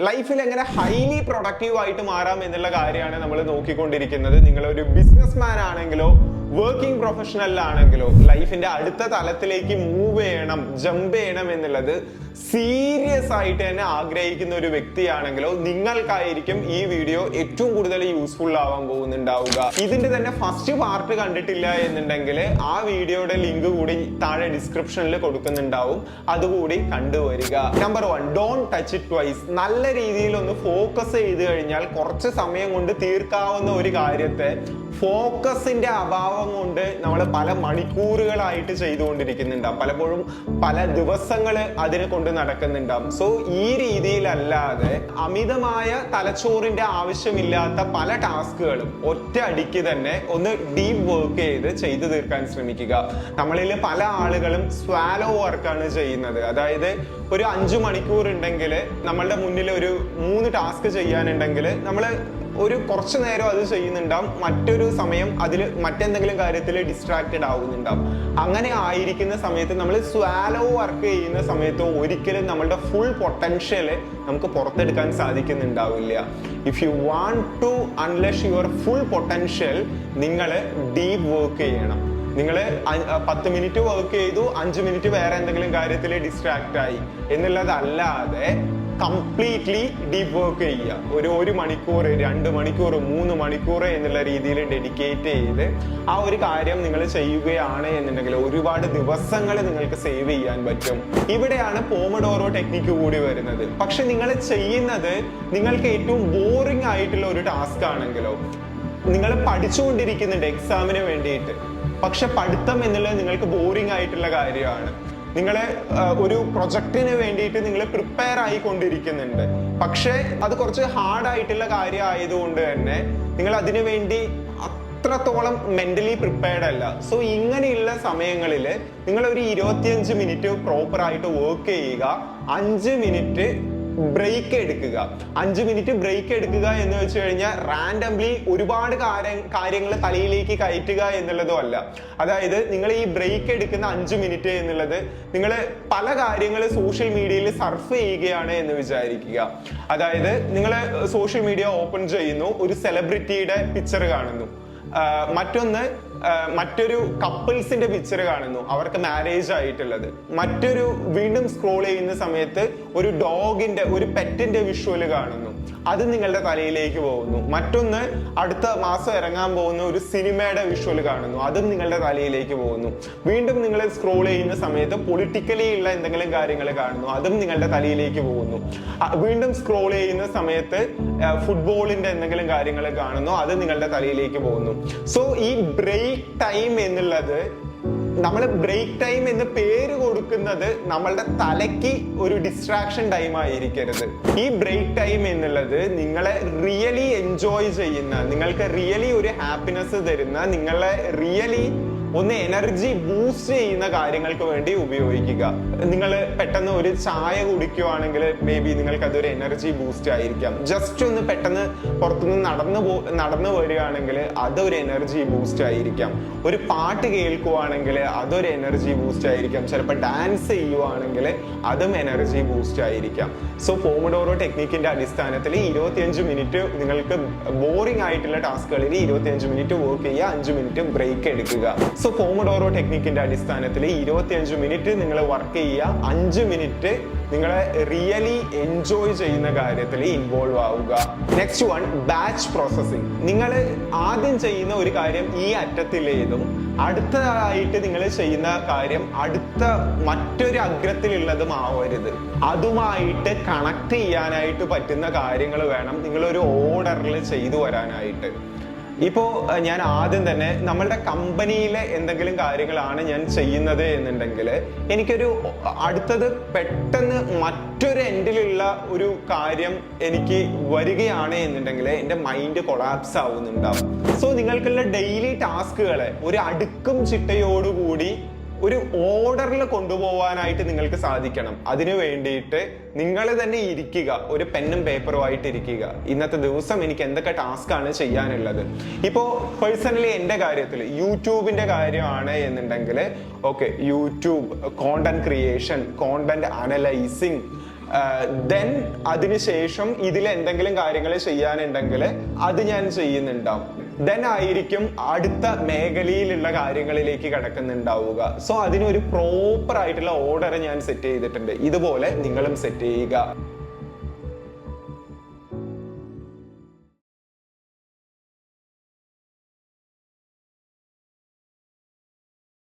ലൈഫിൽ എങ്ങനെ highly productive ആയിട്ട് മാറാം എന്നുള്ള കാര്യമാണ് നമ്മൾ നോക്കിക്കൊണ്ടിരിക്കുന്നത്. നിങ്ങളൊരു ഒരു ബിസിനസ് മാൻ ആണെങ്കിലോ വർക്കിംഗ് പ്രൊഫഷണലിലാണെങ്കിലോ ലൈഫിന്റെ അടുത്ത തലത്തിലേക്ക് മൂവ് ചെയ്യണം ജമ്പ് ചെയ്യണം എന്നുള്ളത് സീരിയസ് ആയിട്ട് തന്നെ ആഗ്രഹിക്കുന്ന ഒരു വ്യക്തിയാണെങ്കിലോ നിങ്ങൾക്കായിരിക്കും ഈ വീഡിയോ ഏറ്റവും കൂടുതൽ യൂസ്ഫുൾ ആവാൻ പോകുന്നുണ്ടാവുക. ഇതിന്റെ തന്നെ ഫസ്റ്റ് പാർട്ട് കണ്ടിട്ടില്ല എന്നുണ്ടെങ്കിൽ ആ വീഡിയോയുടെ ലിങ്ക് കൂടി താഴെ ഡിസ്ക്രിപ്ഷനിൽ കൊടുക്കുന്നുണ്ടാവും. അതുകൂടി കണ്ടുവരിക. Number one don't touch it twice നല്ല രീതിയിൽ ഒന്ന് ഫോക്കസ് ചെയ്ത് കഴിഞ്ഞാൽ കുറച്ച് സമയം കൊണ്ട് തീർക്കാവുന്ന ഒരു കാര്യത്തെ ഫോക്കസിന്റെ അഭാവം കൊണ്ട് നമ്മൾ പല മണിക്കൂറുകളായിട്ട് ചെയ്തുകൊണ്ടിരിക്കുന്നുണ്ടാവും പലപ്പോഴും പല ദിവസങ്ങൾ അതിനെ കൊണ്ട് നടക്കുന്നുണ്ടാവും. സോ ഈ രീതിയിലല്ലാതെ അമിതമായ തലച്ചോറിന്റെ ആവശ്യമില്ലാത്ത പല ടാസ്കുകളും ഒറ്റ അടിക്ക് തന്നെ ഒന്ന് ഡീപ്പ് വർക്ക് ചെയ്ത് ചെയ്തു തീർക്കാൻ ശ്രമിക്കുക. നമ്മളിൽ പല ആളുകളും സ്വാലോ വർക്കാണ് ചെയ്യുന്നത്. അതായത് ഒരു അഞ്ചു മണിക്കൂർ ഉണ്ടെങ്കിൽ നമ്മളുടെ മുന്നിൽ ഒരു മൂന്ന് ടാസ്ക് ചെയ്യാനുണ്ടെങ്കിൽ നമ്മൾ ഒരു കുറച്ച് നേരം അത് ചെയ്യുന്നുണ്ടാവും. മറ്റൊരു സമയം അതിൽ മറ്റെന്തെങ്കിലും കാര്യത്തിൽ ഡിസ്ട്രാക്റ്റഡ് ആവുന്നുണ്ടാവും. അങ്ങനെ ആയിരിക്കുന്ന സമയത്ത് നമ്മൾ സ്വാലോ വർക്ക് ചെയ്യുന്ന സമയത്ത് ഒരിക്കലും നമ്മളുടെ ഫുൾ പൊട്ടൻഷ്യൽ നമുക്ക് പുറത്തെടുക്കാൻ സാധിക്കുന്നുണ്ടാവില്ല. If you want to unleash your full potential നിങ്ങൾ ഡീപ്പ് വർക്ക് ചെയ്യണം. നിങ്ങൾ പത്ത് മിനിറ്റ് വർക്ക് ചെയ്തു അഞ്ച് മിനിറ്റ് വേറെ എന്തെങ്കിലും കാര്യത്തിൽ ഡിസ്ട്രാക്റ്റ് ആയി. എന്നുള്ളതല്ലാതെ കംപ്ലീറ്റ്ലി ഡീപ്പ് വർക്ക് ചെയ്യുക. ഒരു ഒരു മണിക്കൂർ രണ്ട് മണിക്കൂർ മൂന്ന് മണിക്കൂർ എന്നുള്ള രീതിയിൽ ഡെഡിക്കേറ്റ് ചെയ്ത് ആ ഒരു കാര്യം നിങ്ങൾ ചെയ്യുകയാണ് എന്നുണ്ടെങ്കിൽ ഒരുപാട് ദിവസങ്ങൾ നിങ്ങൾക്ക് സേവ് ചെയ്യാൻ പറ്റും. ഇവിടെയാണ് പോമഡോറോ ടെക്നിക്ക് കൂടി വരുന്നത്. പക്ഷെ നിങ്ങൾ ചെയ്യുന്നത് നിങ്ങൾക്ക് ഏറ്റവും ബോറിംഗ് ആയിട്ടുള്ള ഒരു ടാസ്ക് ആണെങ്കിലോ നിങ്ങൾ പഠിച്ചുകൊണ്ടിരിക്കുന്നുണ്ട് എക്സാമിന് വേണ്ടിയിട്ട്. പക്ഷെ പഠിത്തം എന്നുള്ളത് നിങ്ങൾക്ക് ബോറിംഗ് ആയിട്ടുള്ള കാര്യമാണ്. നിങ്ങൾ ഒരു പ്രൊജക്റ്റിന് വേണ്ടിയിട്ട് നിങ്ങൾ പ്രിപ്പയർ ആയിക്കൊണ്ടിരിക്കുന്നുണ്ട്. പക്ഷേ അത് കുറച്ച് ഹാർഡ് ആയിട്ടുള്ള കാര്യം ആയതുകൊണ്ട് തന്നെ നിങ്ങൾ അതിനു വേണ്ടി അത്രത്തോളം മെന്റലി പ്രിപ്പയർഡ് അല്ല. സോ ഇങ്ങനെയുള്ള സമയങ്ങളിൽ നിങ്ങൾ ഒരു ഇരുപത്തിയഞ്ച് മിനിറ്റ് പ്രോപ്പർ ആയിട്ട് വർക്ക് ചെയ്യുക. അഞ്ച് മിനിറ്റ് ബ്രേക്ക് എടുക്കുക. അഞ്ച് മിനിറ്റ് ബ്രേക്ക് എടുക്കുക എന്ന് വെച്ച് കഴിഞ്ഞാൽ റാൻഡംലി ഒരുപാട് കാര്യങ്ങൾ തലയിലേക്ക് കയറ്റുക എന്നുള്ളതും അല്ല. അതായത് നിങ്ങൾ ഈ ബ്രേക്ക് എടുക്കുന്ന അഞ്ച് മിനിറ്റ് എന്നുള്ളത് നിങ്ങൾ പല കാര്യങ്ങൾ സോഷ്യൽ മീഡിയയിൽ സർഫ് ചെയ്യുകയാണ് എന്ന് വിചാരിക്കുക. അതായത് നിങ്ങൾ സോഷ്യൽ മീഡിയ ഓപ്പൺ ചെയ്യുന്നു ഒരു സെലിബ്രിറ്റിയുടെ പിക്ചർ കാണുന്നു. മറ്റൊന്ന് മറ്റൊരു കപ്പിൾസിന്റെ പിക്ചർ കാണുന്നു. അവർക്ക് മാരേജ് ആയിട്ടുള്ളത്. മറ്റൊരു വീണ്ടും സ്ക്രോൾ ചെയ്യുന്ന സമയത്ത് ഒരു ഡോഗിന്റെ ഒരു പെറ്റിന്റെ വിഷ്വൽ കാണുന്നു. അത് നിങ്ങളുടെ തലയിലേക്ക് പോകുന്നു. മറ്റൊന്ന് അടുത്ത മാസം ഇറങ്ങാൻ പോകുന്ന ഒരു സിനിമയുടെ വിഷ്വൽ കാണുന്നു. അതും നിങ്ങളുടെ തലയിലേക്ക് പോകുന്നു. വീണ്ടും നിങ്ങൾ സ്ക്രോൾ ചെയ്യുന്ന സമയത്ത് പൊളിറ്റിക്കലി ഉള്ള എന്തെങ്കിലും കാര്യങ്ങൾ കാണുന്നു. അതും നിങ്ങളുടെ തലയിലേക്ക് പോകുന്നു. വീണ്ടും സ്ക്രോൾ ചെയ്യുന്ന സമയത്ത് ഫുട്ബോളിന്റെ എന്തെങ്കിലും കാര്യങ്ങൾ കാണുന്നു അത് നിങ്ങളുടെ തലയിലേക്ക് പോകുന്നു. സോ ഈ ബ്രേക്ക് ടൈം എന്നുള്ളത് നമ്മൾ ബ്രേക്ക് ടൈം എന്ന് പേര് കൊടുക്കുന്നത് നമ്മളുടെ തലയ്ക്ക് ഒരു ഡിസ്ട്രാക്ഷൻ ടൈം ആയിരിക്കരുത്. ഈ ബ്രേക്ക് ടൈം എന്നുള്ളത് നിങ്ങളെ റിയലി എൻജോയ് ചെയ്യുന്ന നിങ്ങൾക്ക് റിയലി ഒരു ഹാപ്പിനെസ് തരുന്ന നിങ്ങളെ റിയലി ഒന്ന് എനർജി ബൂസ്റ്റ് ചെയ്യുന്ന കാര്യങ്ങൾക്ക് വേണ്ടി ഉപയോഗിക്കുക. നിങ്ങൾ പെട്ടെന്ന് ഒരു ചായ കുടിക്കുവാണെങ്കിൽ മേ ബി നിങ്ങൾക്ക് അതൊരു എനർജി ബൂസ്റ്റ് ആയിരിക്കാം. ജസ്റ്റ് ഒന്ന് പെട്ടെന്ന് പുറത്തുനിന്ന് നടന്നു പോ നടന്നു വരികയാണെങ്കിൽ അതൊരു എനർജി ബൂസ്റ്റ് ആയിരിക്കാം. ഒരു പാട്ട് കേൾക്കുവാണെങ്കിൽ അതൊരു എനർജി ബൂസ്റ്റ് ആയിരിക്കാം. ചിലപ്പോൾ ഡാൻസ് ചെയ്യുവാണെങ്കിൽ അതും എനർജി ബൂസ്റ്റ് ആയിരിക്കാം. സോ പോമഡോറോ ടെക്നിക്കിന്റെ അടിസ്ഥാനത്തിൽ ഇരുപത്തിയഞ്ച് മിനിറ്റ് നിങ്ങൾക്ക് ബോറിംഗ് ആയിട്ടുള്ള ടാസ്കുകളിൽ ഇരുപത്തിയഞ്ച് മിനിറ്റ് വർക്ക് ചെയ്യുക അഞ്ച് മിനിറ്റ് ബ്രേക്ക് എടുക്കുക. സോ പോമഡോറോ ടെക്നിക്കിന്റെ അടിസ്ഥാനത്തിൽ ഇരുപത്തിയഞ്ച് മിനിറ്റ് നിങ്ങൾ വർക്ക് ചെയ്യുക. അഞ്ച് മിനിറ്റ് നിങ്ങൾ റിയലി എൻജോയ് ചെയ്യുന്ന കാര്യത്തിൽ ഇൻവോൾവ് ആവുക. നെക്സ്റ്റ് വൺ ബാച്ച് പ്രോസസ്സിംഗ് നിങ്ങൾ ആദ്യം ചെയ്യുന്ന ഒരു കാര്യം ഈ അറ്റത്തിലേതും അടുത്തതായിട്ട് നിങ്ങൾ ചെയ്യുന്ന കാര്യം അടുത്ത മറ്റൊരു അഗ്രത്തിലുള്ളതും ആവരുത്. അതുമായിട്ട് കണക്ട് ചെയ്യാനായിട്ട് പറ്റുന്ന കാര്യങ്ങൾ വേണം നിങ്ങൾ ഒരു ഓർഡറിൽ ചെയ്തു വരാനായിട്ട്. ഇപ്പോ ഞാൻ ആദ്യം തന്നെ നമ്മളുടെ കമ്പനിയിലെ എന്തെങ്കിലും കാര്യങ്ങളാണ് ഞാൻ ചെയ്യുന്നത് എന്നുണ്ടെങ്കിൽ എനിക്കൊരു അടുത്തത് പെട്ടെന്ന് മറ്റൊരു എൻഡിലുള്ള ഒരു കാര്യം എനിക്ക് വരികയാണ് എന്നുണ്ടെങ്കിൽ എന്റെ മൈൻഡ് കൊളാപ്സ് ആവുന്നുണ്ടാവും. സോ നിങ്ങൾക്കുള്ള ഡെയിലി ടാസ്കുകളെ ഒരു അടുക്കും ചിട്ടയോടുകൂടി ഒരു ഓർഡറിൽ കൊണ്ടുപോകാനായിട്ട് നിങ്ങൾക്ക് സാധിക്കണം. അതിനു വേണ്ടിയിട്ട് നിങ്ങൾ തന്നെ ഇരിക്കുക ഒരു പെന്നും പേപ്പറും ആയിട്ട് ഇരിക്കുക. ഇന്നത്തെ ദിവസം എനിക്ക് എന്തൊക്കെ ടാസ്ക് ആണ് ചെയ്യാനുള്ളത്. ഇപ്പോൾ പേഴ്സണലി എന്റെ കാര്യത്തിൽ യൂട്യൂബിന്റെ കാര്യമാണ് എന്നുണ്ടെങ്കിൽ okay YouTube content creation content analysing then അതിനുശേഷം ഇതിൽ എന്തെങ്കിലും കാര്യങ്ങൾ ചെയ്യാനുണ്ടെങ്കിൽ അത് ഞാൻ ചെയ്യുന്നുണ്ടാവും. ദെൻ ആയിരിക്കും അടുത്ത മേഖലയിലുള്ള കാര്യങ്ങളിലേക്ക് കിടക്കുന്നുണ്ടാവുക. സോ അതിനൊരു പ്രോപ്പർ ആയിട്ടുള്ള ഓർഡർ ഞാൻ സെറ്റ് ചെയ്തിട്ടുണ്ട്. ഇതുപോലെ നിങ്ങളും സെറ്റ് ചെയ്യുക.